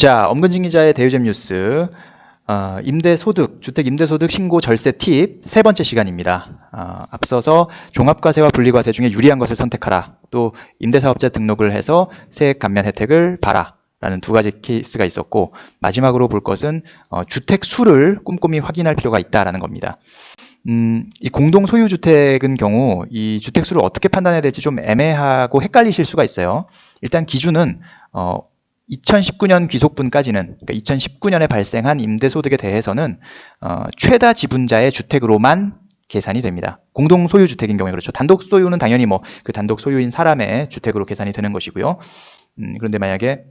자, 엄근진 기자의 대유잼 뉴스. 어, 임대소득, 주택 임대소득 신고 절세 팁 세 번째 시간입니다. 어, 앞서서 종합과세와 분리과세 중에 유리한 것을 선택하라. 또 임대사업자 등록을 해서 세액 감면 혜택을 봐라. 라는 두 가지 케이스가 있었고 마지막으로 볼 것은 어, 주택 수를 꼼꼼히 확인할 필요가 있다라는 겁니다. 음, 이 공동 소유 주택은 경우 이 주택 수를 어떻게 판단해야 될지 좀 애매하고 헷갈리실 수가 있어요. 일단 기준은 어, 2019년 귀속분까지는 그러니까 2019년에 발생한 임대소득에 대해서는 어, 최다 지분자의 주택으로만 계산이 됩니다. 공동 소유 주택인 경우에 그렇죠. 단독 소유는 당연히 뭐 그 단독 소유인 사람의 주택으로 계산이 되는 것이고요. 음, 그런데 만약에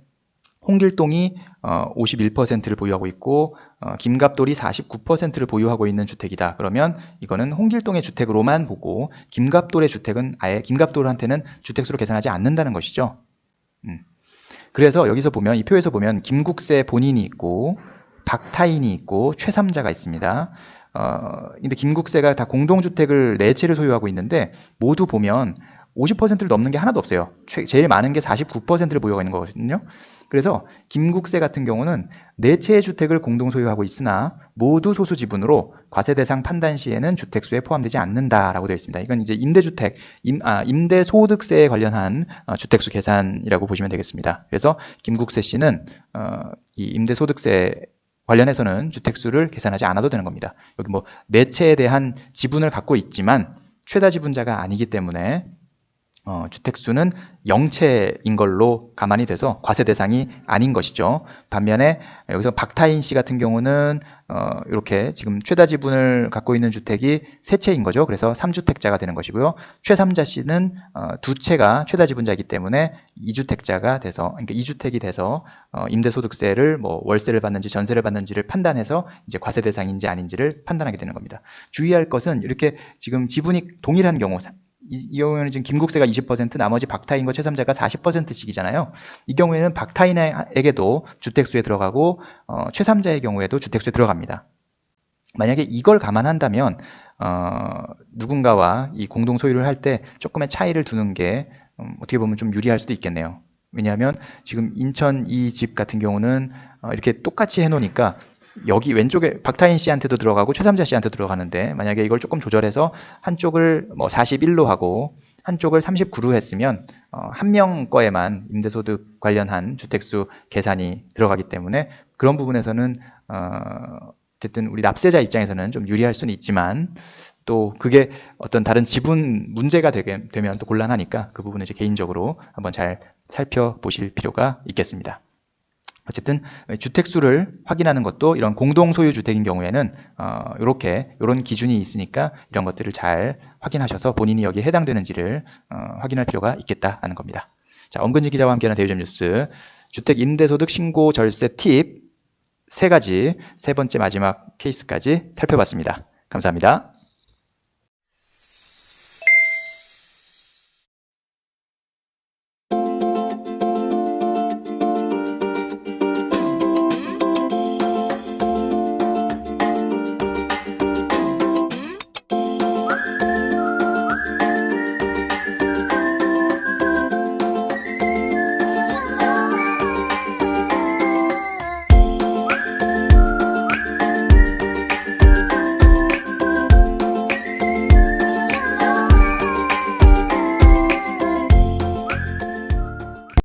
홍길동이 어, 51%를 보유하고 있고 어, 김갑돌이 49%를 보유하고 있는 주택이다. 그러면 이거는 홍길동의 주택으로만 보고 김갑돌의 주택은 아예 김갑돌한테는 주택수로 계산하지 않는다는 것이죠. 음. 그래서 여기서 보면 이 표에서 보면 김국세 본인이 있고 박타인이 있고 최삼자가 있습니다. 어, 근데 김국세가 다 공동주택을 네 채를 소유하고 있는데 모두 보면 50%를 넘는 게 하나도 없어요. 최- 제일 많은 게 49%를 보유하고 있는 거거든요. 그래서 김국세 같은 경우는 네 채의 주택을 공동 소유하고 있으나 모두 소수 지분으로 과세 대상 판단 시에는 주택수에 포함되지 않는다라고 되어 있습니다. 이건 이제 임대주택, 임, 아, 임대소득세에 관련한 어, 주택수 계산이라고 보시면 되겠습니다. 그래서 김국세 씨는 어, 이 임대소득세 관련해서는 주택수를 계산하지 않아도 되는 겁니다. 여기 뭐 네 채에 대한 지분을 갖고 있지만 최다 지분자가 아니기 때문에 어, 주택수는 영채인 걸로 가만히 돼서 과세 대상이 아닌 것이죠. 반면에 여기서 박타인 씨 같은 경우는 어, 이렇게 지금 최다 지분을 갖고 있는 주택이 세 채인 거죠. 그래서 3주택자가 되는 것이고요. 최삼자 씨는 어, 두 채가 최다 지분자이기 때문에 2주택자가 돼서 그러니까 2주택이 돼서 어, 임대소득세를 뭐 월세를 받는지 전세를 받는지를 판단해서 이제 과세 대상인지 아닌지를 판단하게 되는 겁니다. 주의할 것은 이렇게 지금 지분이 동일한 경우 이, 이 경우에는 지금 김국세가 20% 나머지 박타인과 최삼자가 40%씩이잖아요. 이 경우에는 박타인에게도 주택수에 들어가고 어, 최삼자의 경우에도 주택수에 들어갑니다. 만약에 이걸 감안한다면 어, 누군가와 이 공동 소유를 할 때 조금의 차이를 두는 게 음, 어떻게 보면 좀 유리할 수도 있겠네요. 왜냐하면 지금 인천 이 집 같은 경우는 어, 이렇게 똑같이 해놓으니까 여기 왼쪽에 박타인 씨한테도 들어가고 최삼자 씨한테도 들어가는데 만약에 이걸 조금 조절해서 한쪽을 뭐 41로 하고 한쪽을 39로 했으면 어, 한 명 거에만 임대소득 관련한 주택수 계산이 들어가기 때문에 그런 부분에서는 어, 어쨌든 우리 납세자 입장에서는 좀 유리할 수는 있지만 또 그게 어떤 다른 지분 문제가 되게 되면 또 곤란하니까 그 부분은 이제 개인적으로 한번 잘 살펴보실 필요가 있겠습니다. 어쨌든 주택수를 확인하는 것도 이런 공동 소유 주택인 경우에는 어, 이렇게 이런 기준이 있으니까 이런 것들을 잘 확인하셔서 본인이 여기에 해당되는지를 어, 확인할 필요가 있겠다는 겁니다. 자, 엄근지 기자와 함께하는 대유점 뉴스 주택 임대소득 신고 절세 팁 세 가지 세 번째 마지막 케이스까지 살펴봤습니다. 감사합니다.